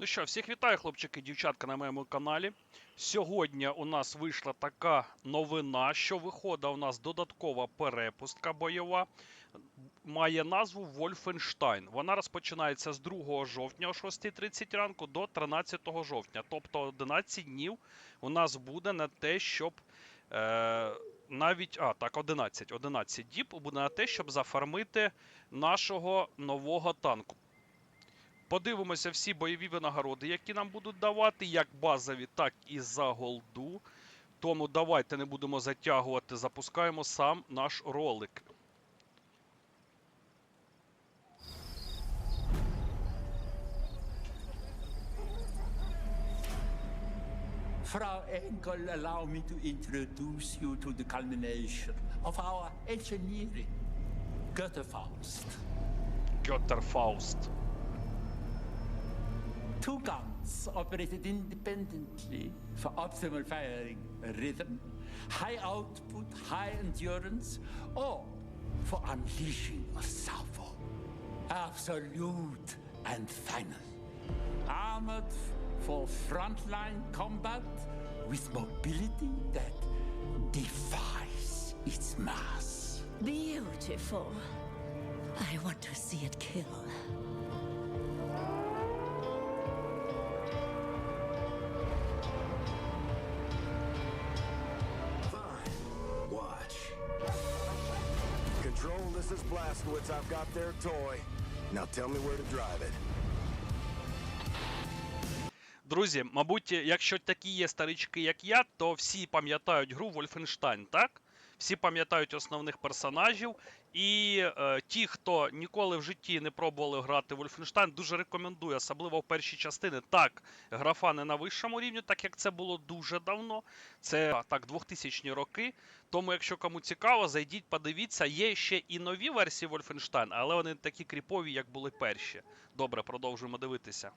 Ну що, всіх вітаю, хлопчики і дівчатка на моєму каналі. Сьогодні у нас вийшла така новина, що виходить у нас додаткова перепустка бойова. Має назву Wolfenstein. Вона розпочинається з 2 жовтня о 6.30 ранку до 13 жовтня. Тобто 11 днів у нас буде на те, щоб. Е, навіть, а, так, 11. 11 діб буде на те, щоб зафармити нашого нового танку. Подивимося всі бойові винагороди, які нам будуть давати, як базові, так і за голду. Тому давайте не будемо затягувати, запускаємо сам наш ролик. Frau Engel, allow me to introduce you to the culmination of our engineering. Götterfaust. Götterfaust. Two guns operated independently for optimal firing rhythm, high output, high endurance, or for unleashing a salvo. Absolute and final. Armored for frontline combat with mobility that defies its mass. Beautiful. I want to see it kill. This is Blastwitz. I've got their toy. Now tell me where to drive it. Друзі, мабуть, якщо такі є старички, як я, то всі пам'ятають гру Wolfenstein, так? Всі пам'ятають основних персонажів. І е, ті, хто ніколи в житті не пробували грати в Wolfenstein, дуже рекомендую, особливо в першій частини. Так, графа не на вищому рівні, так як це було дуже давно. Це так, 2000 роки. Тому, якщо кому цікаво, зайдіть, подивіться. Є ще і нові версії Wolfenstein, але вони не такі кріпові, як були перші. Добре, продовжуємо дивитися.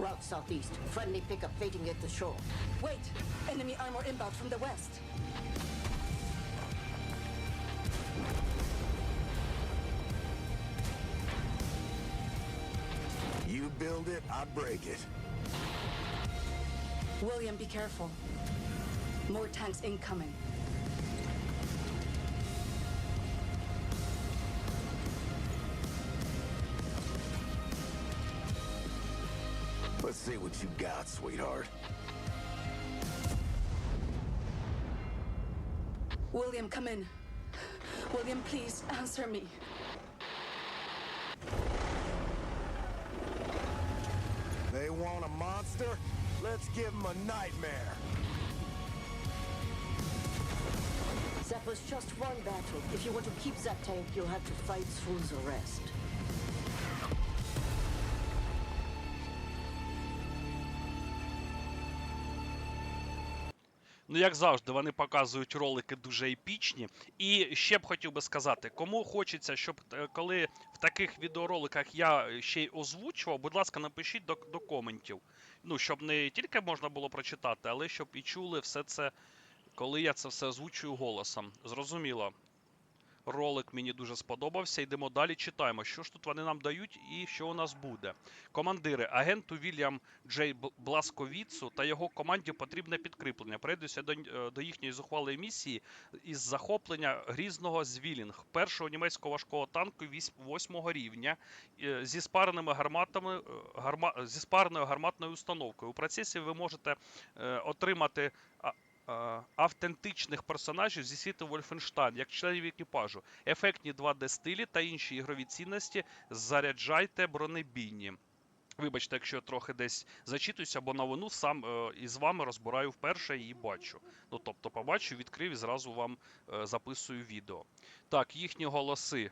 Route southeast. Friendly pickup waiting at the shore. Wait! Enemy armor inbound from the west. You build it, I break it. William, be careful. More tanks incoming. Let's see what you got, sweetheart. William, come in. William, please answer me. They want a monster? Let's give them a nightmare. That was just one battle. If you want to keep that tank, you'll have to fight through the rest. Ну, як завжди, вони показують ролики дуже епічні. І ще б хотів би сказати, кому хочеться, щоб е, коли в таких відеороликах я ще й озвучував, будь ласка, напишіть до, до коментів. Ну, щоб не тільки можна було прочитати, але щоб і чули все це, коли я це все озвучую голосом. Зрозуміло. Ролик мені дуже сподобався. Йдемо далі, читаємо, що ж тут вони нам дають і що у нас буде. Командири, агенту Вільям Джей Бласковіцу та його команді потрібне підкріплення. Прийдуся до, е, до їхньої зухвалої місії із захоплення грізного Звілінг, першого німецького важкого танку 8 рівня е, зі спареними гарматами, е, гарма, зі спареною гарматною установкою. У процесі ви можете отримати. Е, Автентичних персонажів зі світу Wolfenstein, як членів екіпажу, ефектні 2D стилі та інші ігрові цінності заряджайте бронебійні. Вибачте, якщо я трохи десь зачитуюся, бо новину сам е, із вами розбираю вперше і бачу. Ну тобто, побачу, відкрив і зразу вам е, записую відео. Так, їхні голоси.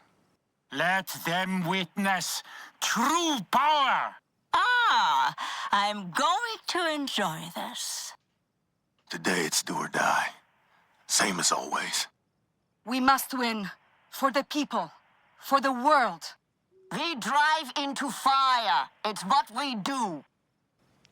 Let them witness true power! Ah, I'm going to enjoy this. Today it's do or die. Same as always. We must win. For the people. For the world. We drive into fire. It's what we do.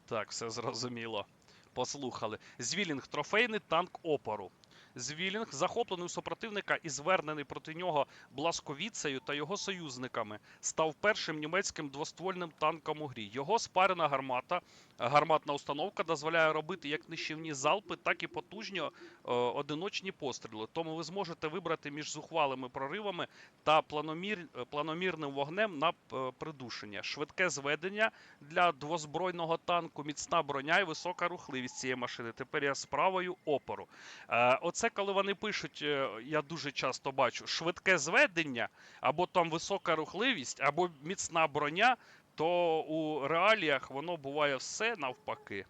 Так, все зрозуміло. Послухали. Звілінг трофейний танк опору. Звілінг, захоплений у супротивника і звернений проти нього Бласковіцею та його союзниками, став першим німецьким двоствольним танком у грі. Його спарена гармата, гарматна установка дозволяє робити як нищівні залпи, так і потужні е, одиночні постріли. Тому ви зможете вибрати між зухвалими проривами та планомір, планомірним вогнем на е, придушення. Швидке зведення для двозбройного танку, міцна броня і висока рухливість цієї машини. Тепер я з правою опору. Е, оце коли вони пишуть, е, я дуже часто бачу, швидке зведення, або там висока рухливість, або міцна броня, то у реаліях воно буває все навпаки.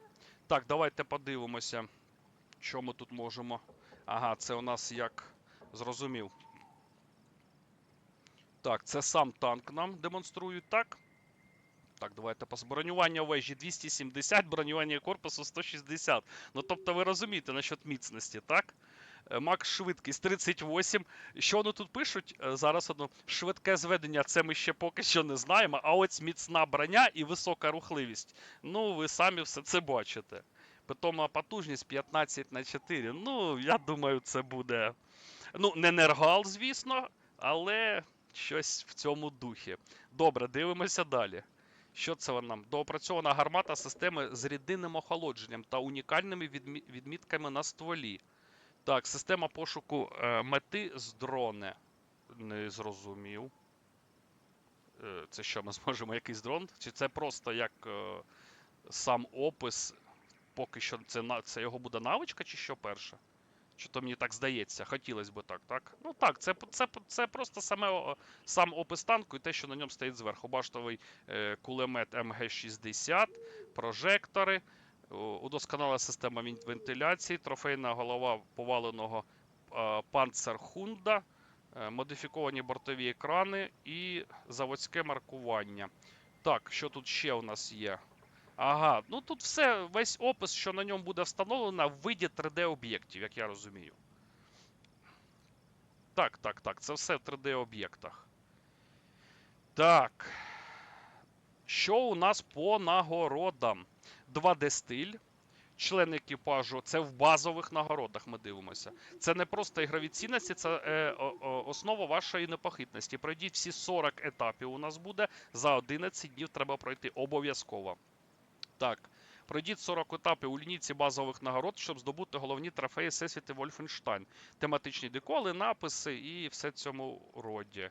Так, давайте подивимося, що ми тут можемо. Ага, це у нас як зрозумів. Так, це сам танк нам демонструють, так? Так, давайте пос... бронювання вежі 270, бронювання корпусу 160. Ну тобто ви розумієте насчет міцності, так? Е, Макс швидкість 38. Що вони тут пишуть? Е, Зараз одно швидке зведення, це ми ще поки що не знаємо. А ось міцна броня і висока рухливість. Ну, ви самі все це бачите. Питома потужність 15 на 4. Ну, я думаю, це буде. Ну, не нергал, звісно, але щось в цьому духі. Добре, дивимося далі. Що це нам? Доопрацьована гармата системи з рідинним охолодженням та унікальними відмітками на стволі. Так, система пошуку е, мети з дрони. Не зрозумів. Е, це що, ми зможемо якийсь дрон? Чи це просто як е, сам опис? Поки що це, це його буде навичка, чи що перше? Чи то мені так здається, хотілося б так, так? Ну так, це, це, це просто саме, сам опис танку і те, що на ньому стоїть зверху. Баштовий е, кулемет МГ-60, прожектори, удосконала система вентиляції, трофейна голова поваленого е, панцерхунда, е, модифіковані бортові екрани і заводське маркування. Так, що тут ще у нас є? Ага, ну тут все, весь опис, що на ньому буде встановлено в виді 3D-об'єктів, як я розумію. Так, так, так, це все в 3D-об'єктах. Так. Що у нас по нагородам? 2D стиль. Член екіпажу. Це в базових нагородах ми дивимося. Це не просто ігрові цінності, це е, о- основа вашої непохитності. Пройдіть всі 40 етапів у нас буде. За 11 днів треба пройти обов'язково. Так. Пройдіть 40 етапів у лінійці базових нагород, щоб здобути головні трофеї Всесвіти Вольфенштайн. Тематичні деколи, написи і все цьому роді.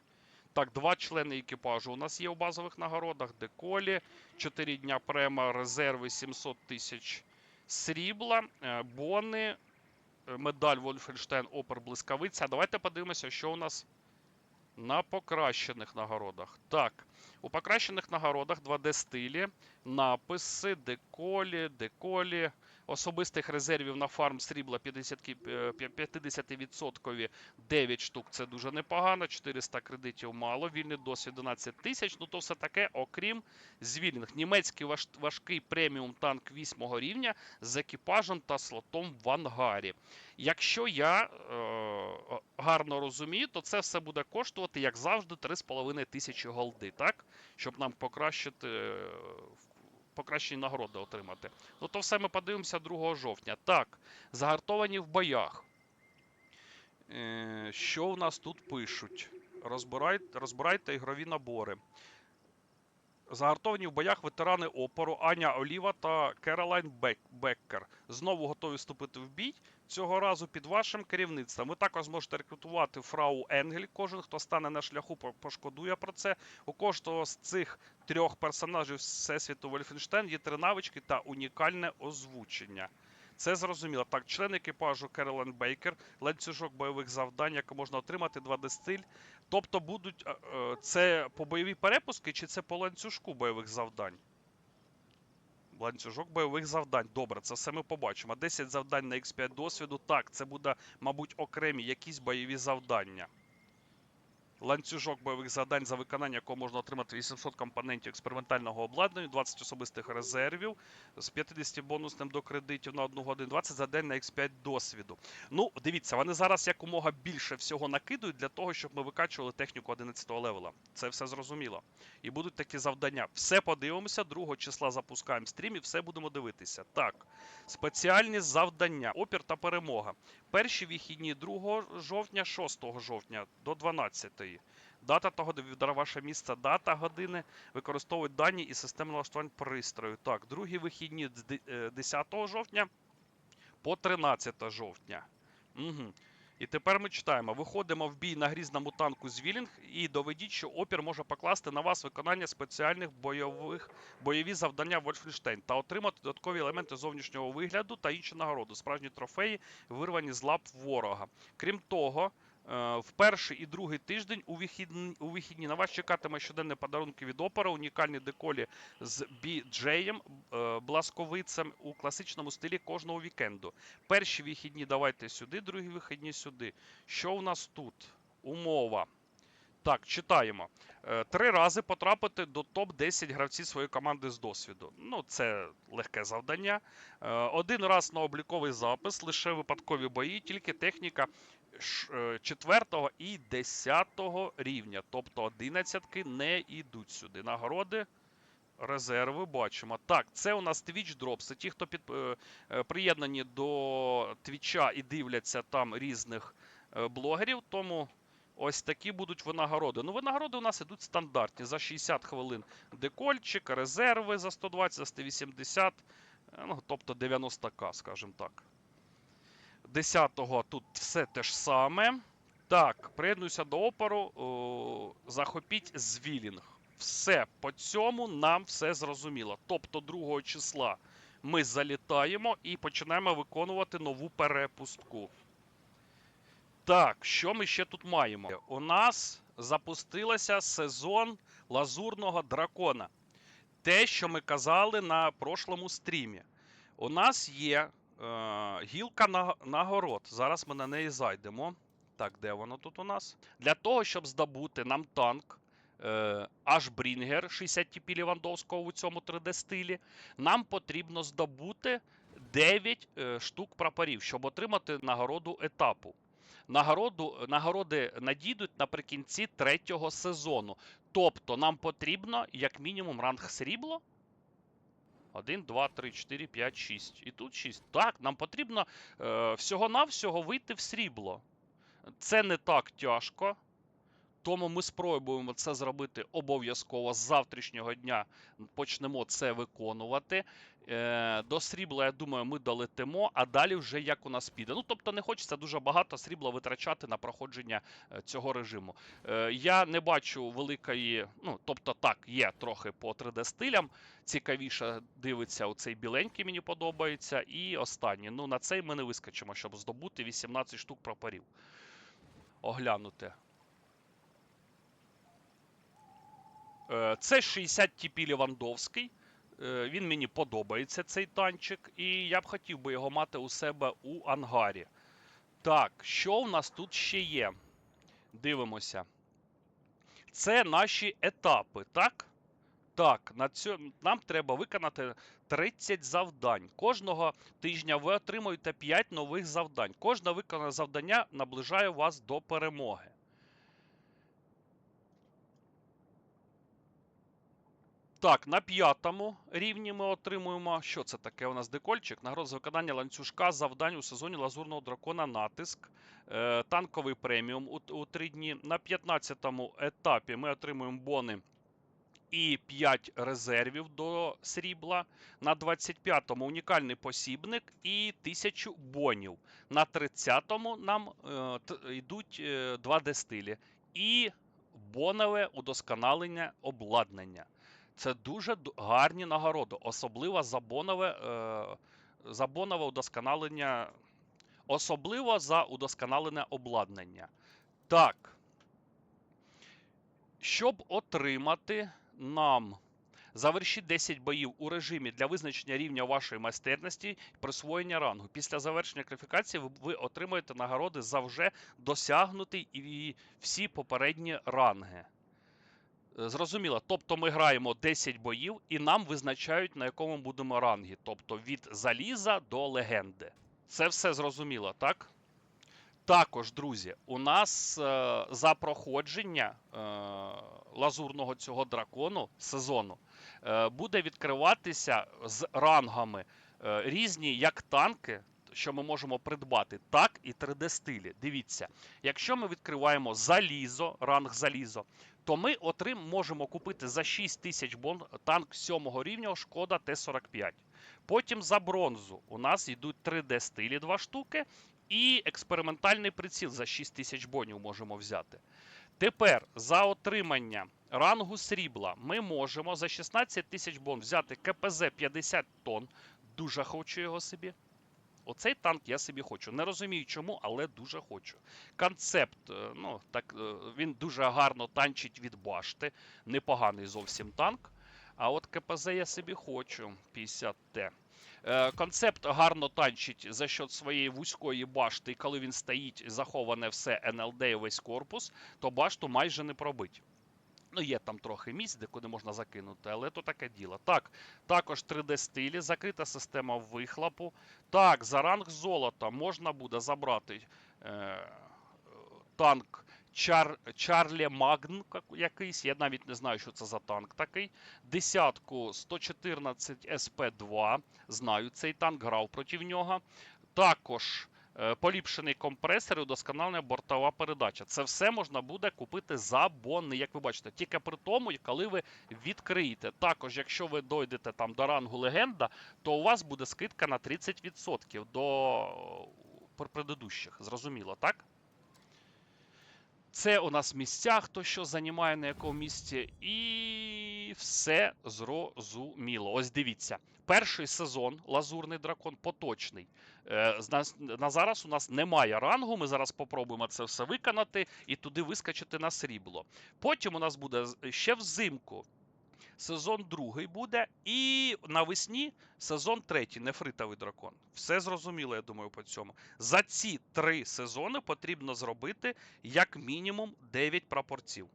Так, два члени екіпажу у нас є у базових нагородах. Деколі, 4 дня према, резерви 700 тисяч срібла, е, бони, е, медаль Вольфенштайн, опер блискавиця. Давайте подивимося, що у нас на покращених нагородах. Так, у покращених нагородах 2D стилі, написи, деколі, деколі, особистих резервів на фарм срібла 50, кі- е, п'я- 50% 9 штук. Це дуже непогано. 400 кредитів мало. Вільний досвід 12 тисяч. Ну то все таке, окрім звільнених. Німецький важ- важкий преміум танк 8 рівня з екіпажем та слотом в ангарі. Якщо я е, гарно розумію, то це все буде коштувати, як завжди, 3,5 тисячі голди, так? Щоб нам покращити. Покращені нагороди отримати. Ну то все ми подивимося 2 жовтня. Так, загартовані в боях. Е, що у нас тут пишуть? Розбирайте, розбирайте ігрові набори. Загартовані в боях ветерани опору Аня Оліва та Керолайн Бек- Беккер. Знову готові вступити в бій. Цього разу під вашим керівництвом. Ви також зможете рекрутувати фрау Енгель. Кожен, хто стане на шляху, пошкодує про це. У кожного з цих трьох персонажів Всесвіту Вольфенштейн є три навички та унікальне озвучення. Це зрозуміло. Так, член екіпажу Керолен Бейкер, ланцюжок бойових завдань, яке можна отримати 2D стиль. Тобто будуть е, е, це по бойовій перепуски чи це по ланцюжку бойових завдань? Ланцюжок бойових завдань. Добре, це все ми побачимо. 10 завдань на X5 досвіду. Так, це буде, мабуть, окремі якісь бойові завдання. Ланцюжок бойових завдань, за виконання якого можна отримати 800 компонентів експериментального обладнання, 20 особистих резервів з 50 бонусним до кредитів на одну годину, 20 за день на X5 досвіду. Ну, дивіться, вони зараз якомога більше всього накидують для того, щоб ми викачували техніку 11 левела. Це все зрозуміло. І будуть такі завдання. Все подивимося, 2 числа запускаємо стрім і все будемо дивитися. Так, спеціальні завдання, опір та перемога. Перші вихідні 2 жовтня, 6 жовтня до 12. Дата того, де ваше місце, дата години, використовують дані і системи налаштувань пристрою. Так, другі вихідні з е, 10 жовтня по 13 жовтня. Угу. І тепер ми читаємо: виходимо в бій на грізному танку Звілінг і доведіть, що опір може покласти на вас виконання спеціальних бойових бойові завдання Вольфенштейн та отримати додаткові елементи зовнішнього вигляду та інші нагороди, справжні трофеї, вирвані з лап ворога. Крім того, е, в перший і другий тиждень у вихідні, у вихідні на вас чекатиме щоденні подарунки від опера, унікальні деколі з біджеєм, е, бласковицем у класичному стилі кожного вікенду. Перші вихідні давайте сюди, другі вихідні сюди. Що у нас тут? Умова. Так, читаємо. Е, Три рази потрапити до топ-10 гравців своєї команди з досвіду. Ну, це легке завдання. Е, Один раз на обліковий запис, лише випадкові бої, тільки техніка 4 і 10 рівня. Тобто 11 не йдуть сюди. Нагороди. Резерви бачимо. Так, це у нас Twitch Drops. Це ті, хто під, е, е, приєднані до Твіча і дивляться там різних е, блогерів. Тому ось такі будуть винагороди. Ну, винагороди у нас ідуть стандартні. За 60 хвилин декольчик, резерви за 120, за 180, е, ну, тобто 90к, скажімо так. 10-го тут все те ж саме. Так, приєднуюся до опору. О, захопіть звілінг. Все по цьому нам все зрозуміло. Тобто 2 числа ми залітаємо і починаємо виконувати нову перепустку. Так, що ми ще тут маємо? У нас запустилося сезон лазурного дракона. Те, що ми казали на прошлому стрімі. У нас є гілка на- нагород. Зараз ми на неї зайдемо. Так, де воно тут у нас? Для того, щоб здобути нам танк е, Ashbringer 60 TP Лівандовського у цьому 3D стилі, нам потрібно здобути 9 е, штук прапорів, щоб отримати нагороду етапу. Нагороду, нагороди надійдуть наприкінці третього сезону. Тобто нам потрібно як мінімум ранг срібло. 1, 2, 3, 4, 5, 6. І тут 6. Так, нам потрібно е, всього-навсього вийти в срібло. Це не так тяжко. Тому ми спробуємо це зробити обов'язково з завтрашнього дня. Почнемо це виконувати. Е, до срібла, я думаю, ми долетимо, а далі вже як у нас піде. Ну, тобто не хочеться дуже багато срібла витрачати на проходження е, цього режиму. Е, я не бачу великої, ну, тобто так, є трохи по 3D стилям. Цікавіше дивиться оцей біленький, мені подобається. І останній. Ну, на цей ми не вискочимо, щоб здобути 18 штук прапорів. Оглянути. Це 60 TP Лівандовський. Е, Він мені подобається, цей танчик, і я б хотів би його мати у себе у ангарі. Так, що в нас тут ще є? Дивимося. Це наші етапи, так? Так, на цьому нам треба виконати 30 завдань. Кожного тижня ви отримуєте 5 нових завдань. Кожне виконане завдання наближає вас до перемоги. Так, на п'ятому рівні ми отримуємо. Що це таке? У нас декольчик. Нагорода за виконання ланцюжка завдань у сезоні Лазурного дракона натиск. Е, танковий преміум у, у 3 дні. На 15-му етапі ми отримуємо бони і 5 резервів до срібла. На 25-му унікальний посібник і 1000 бонів. На 30-му нам е, йдуть е, 2D стилі. І бонове удосконалення обладнання. Це дуже гарні нагороди, особливо за бонове, е, за бонове удосконалення, особливо за удосконалене обладнання. Так. Щоб отримати нам Завершіть 10 боїв у режимі для визначення рівня вашої майстерності і присвоєння рангу. Після завершення кваліфікації ви, отримаєте нагороди за вже досягнутий і всі попередні ранги. Е, Зрозуміло. Тобто ми граємо 10 боїв і нам визначають, на якому будемо рангі. Тобто від заліза до легенди. Це все зрозуміло, так? Також, друзі, у нас е, за проходження е, лазурного цього дракону сезону е, буде відкриватися з рангами е, різні як танки, що ми можемо придбати, так і 3D-стилі. Дивіться, якщо ми відкриваємо залізо, ранг залізо, то ми отрим можемо купити за 6 тисяч бон танк 7 рівня шкода Т-45. Потім за бронзу у нас йдуть 3D-стилі 2 штуки. І експериментальний приціл за 6 тисяч бонів можемо взяти. Тепер за отримання рангу срібла ми можемо за 16 тисяч бон взяти КПЗ 50 тонн. Дуже хочу його собі. Оцей танк я собі хочу. Не розумію чому, але дуже хочу. Концепт, е, ну так е, він дуже гарно танчить від башти. Непоганий зовсім танк. А от КПЗ я собі хочу 50Т. Е, Концепт гарно танчить за счет своєї вузької башти, і коли він стоїть, заховане все НЛД і весь корпус, то башту майже не пробить. Ну, є там трохи місць, де куди можна закинути, але то таке діло. Так, також 3D-стилі, закрита система вихлопу. Так, за ранг золота можна буде забрати е, танк Чар, Чарлі Магн якийсь. Я навіть не знаю, що це за танк такий. Десятку 114 СП-2. Знаю цей танк, грав проти нього. Також поліпшений компресор і удосконалена бортова передача. Це все можна буде купити за бони, як ви бачите, тільки при тому, коли ви відкриєте. Також, якщо ви дойдете там до рангу легенда, то у вас буде скидка на 30% до е, предыдущих. Зрозуміло, так? Це у нас місця, хто що займає на якому місці, і все зрозуміло. Ось дивіться. Перший сезон Лазурний дракон поточний. Е, на зараз у нас немає рангу. Ми зараз попробуємо це все виконати і туди вискочити на срібло. Потім у нас буде ще взимку. Сезон другий буде, і навесні сезон третій, нефритовий дракон. Все зрозуміло, я думаю, по цьому. За ці три сезони потрібно зробити як мінімум 9 прапорців.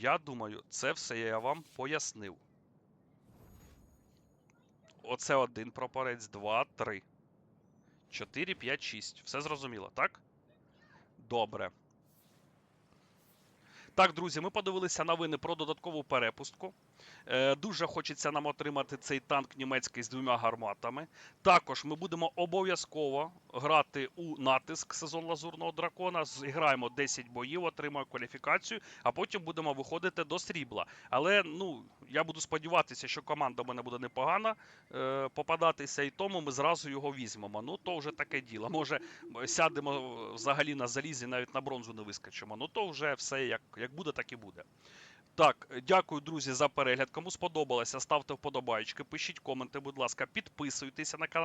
Я думаю, це все я вам пояснив. Оце один прапорець, два, три. 4, 5, 6. Все зрозуміло, так? Добре. Так, друзі, ми подивилися новини про додаткову перепустку. Е, дуже хочеться нам отримати цей танк німецький з двома гарматами. Також ми будемо обов'язково грати у натиск сезон Лазурного дракона. Зіграємо 10 боїв, отримаємо кваліфікацію, а потім будемо виходити до срібла. Але ну, я буду сподіватися, що команда в мене буде непогана е, попадатися, і тому ми зразу його візьмемо. Ну, то вже таке діло. Може, сядемо взагалі на залізі, навіть на бронзу не вискочимо. Ну то вже все як, як буде, так і буде. Так, дякую, друзі, за перегляд. Кому сподобалося, ставте вподобайки, пишіть коменти, будь ласка, підписуйтеся на канал.